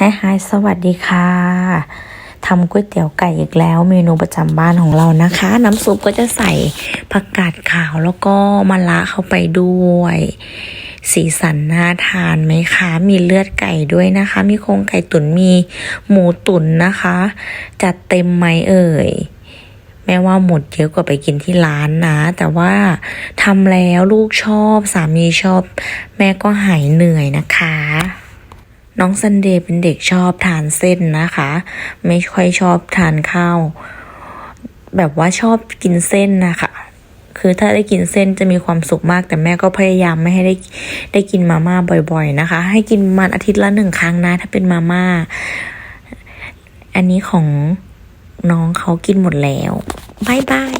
ไฮไฮสวัสดีค่ะทำก๋วยเตี๋ยวไก่อีกแล้วเมนูประจำบ้านของเรานะคะ น้ำซุปก็จะใส่ผักกาดขาวแล้วก็มะระเข้าไปด้วย สีสันน่าทานไหมคะ มีเลือดไก่ด้วยนะคะ มีโครงไก่ตุ๋นมีหมูตุ๋นนะคะ จัดเต็มไหมเอ่ยแม้ว่าหมดเยอะกว่าไปกินที่ร้านนะ แต่ว่าทำแล้วลูกชอบสามีชอบ แม่ก็หายเหนื่อยนะคะ น้องซันเดย์เป็นเด็กชอบทานเส้นนะคะ ไม่ค่อยชอบทานข้าว แบบว่าชอบกินเส้นนะคะคือถ้าได้กินเส้นจะมีความสุขมาก แต่แม่ก็พยายามไม่ให้ได้ได้กินมาม่าบ่อย ๆนะคะ ให้กินมันอาทิตย์ละหนึ่งครั้งนะ ถ้าเป็นมาม่า อันนี้ของน้องเขากินหมดแล้วบายบาย